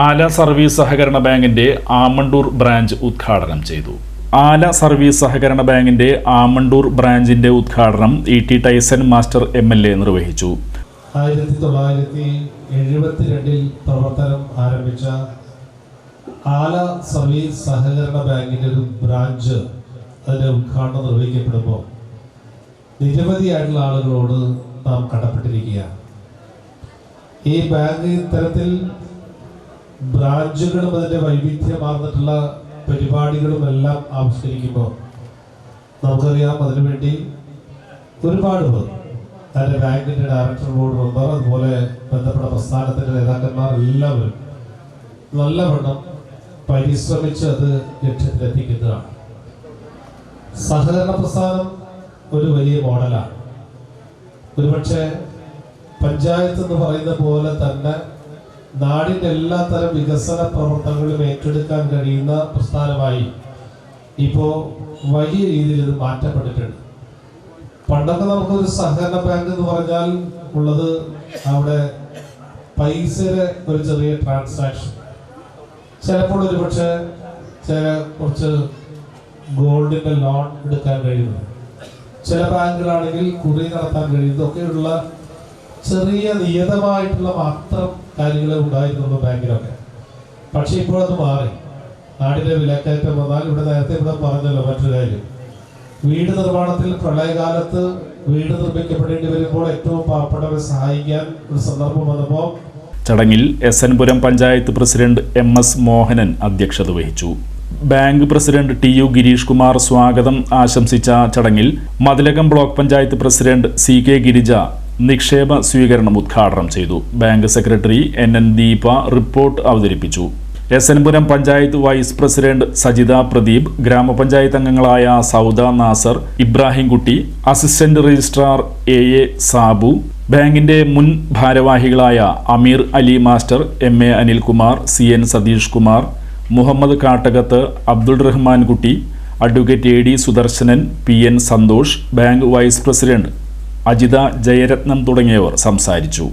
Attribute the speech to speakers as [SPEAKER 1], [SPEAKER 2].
[SPEAKER 1] ആല സർവീസ് സഹകരണ ബാങ്കിന്റെ ആമണ്ടൂർ ബ്രാഞ്ച് ഉദ്ഘാടനം ചെയ്തു. ആല സർവീസ് സഹകരണ ബാങ്കിന്റെ ആമണ്ടൂർ ബ്രാഞ്ചിന്റെ ഉദ്ഘാടനം E T Tyson master M L A നിർവഹിച്ചു.
[SPEAKER 2] ആയിരത്തി തൊള്ളായിരത്തി എഴുപത്തിരണ്ടിൽ പ്രവർത്തനം ആരംഭിച്ച ആല സർവീസ് സഹകരണ ബാങ്കിന്റെ ഒരു ബ്രാഞ്ച് അതിന്റെ ഉദ്ഘാടനം നിർവഹിക്കപ്പെടുമ്പോൾ നിരവധിയായിട്ടുള്ള ആളുകളോട് നാം കടപ്പെട്ടിരിക്കുകയാണ്. ഈ ബാങ്ക് ഇത്തരത്തിൽ ബ്രാഞ്ചുകളും അതിന്റെ വൈവിധ്യമാർന്നിട്ടുള്ള പരിപാടികളും എല്ലാം ആവിഷ്കരിക്കുമ്പോൾ നമുക്കറിയാം അതിനുവേണ്ടി ഒരുപാട് പേർ. അതിന്റെ ബാങ്കിന്റെ ഡയറക്ടർ ബോർഡ് മെമ്പർ അതുപോലെ ബന്ധപ്പെട്ട പ്രസ്ഥാനത്തിന്റെ നേതാക്കന്മാർ എല്ലാവരും നല്ലവണ്ണം പരിശ്രമിച്ച് അത് ലക്ഷ്യത്തിലെത്തിക്കുന്നതാണ്. സഹകരണ പ്രസ്ഥാനം ഒരു വലിയ മോഡലാണ്. ഒരുപക്ഷെ പഞ്ചായത്ത് എന്ന് പറയുന്ന പോലെ തന്നെ നാടിന്റെ എല്ലാ തരം വികസന പ്രവർത്തനങ്ങളും ഏറ്റെടുക്കാൻ കഴിയുന്ന പ്രസ്ഥാനമായി ഇപ്പോൾ വലിയ രീതിയിൽ ഇത് മാറ്റപ്പെട്ടിട്ടുണ്ട്. പണ്ടൊക്കെ നമുക്കൊരു സഹകരണ ബാങ്ക് എന്ന് പറഞ്ഞാൽ ഉള്ളത് അവിടെ പൈസയുടെ ഒരു ചെറിയ ട്രാൻസാക്ഷൻ ചിലപ്പോൾ ഒരു പക്ഷേ ചില കുറച്ച് ഗോൾഡിന്റെ ലോൺ എടുക്കാൻ കഴിയുന്നു ചില ബാങ്കുകളാണെങ്കിൽ കുറി നടത്താൻ കഴിയുന്നതൊക്കെയുള്ള ചെറിയ നിയതമായിട്ടുള്ള മാത്രം കാര്യങ്ങൾ ഉണ്ടായിരുന്നുള്ളൂ ബാങ്കിലൊക്കെ. പക്ഷെ ഇപ്പോൾ അത് മാറി. നാടിന്റെ വിലക്കയറ്റം വന്നാൽ ഇവിടെ നേരത്തെ ഇവിടെ പറഞ്ഞല്ലോ മറ്റൊരു കാര്യം. വീട് നിർമ്മാണത്തിൽ പ്രളയകാലത്ത് വീട് നിർമ്മിക്കപ്പെടേണ്ടി വരുമ്പോൾ ഏറ്റവും പാവപ്പെട്ടവരെ സഹായിക്കാൻ ഒരു സന്ദർഭം വന്നപ്പോൾ
[SPEAKER 1] ചടങ്ങിൽ S N Puram panchayat president M S Mohanan അധ്യക്ഷത വഹിച്ചു. Bank president T U Girish Kumar സ്വാഗതം ആശംസിച്ച ചടങ്ങിൽ Mathilakam block panchayat president C K Girija നിക്ഷേപ സ്വീകരണം ഉദ്ഘാടനം ചെയ്തു. Bank secretary N N Deepa report അവതരിപ്പിച്ചു. S N Puram panchayat vice president Sajitha Pradeep grama panchayat അംഗങ്ങളായ Sauda Nasar Ibrahimkutty assistant registrar A A Sabu ബാങ്കിന്റെ മുൻ ഭാരവാഹികളായ Ameer Ali master M A Anilkumar C N Satheesh Kumar Muhammad Kattakath Abdul Rahman Kutty advocate A D Sudarsanan P N Santhosh bank vice president Ajitha Jayaratnam തുടങ്ങിയവർ സംസാരിച്ചു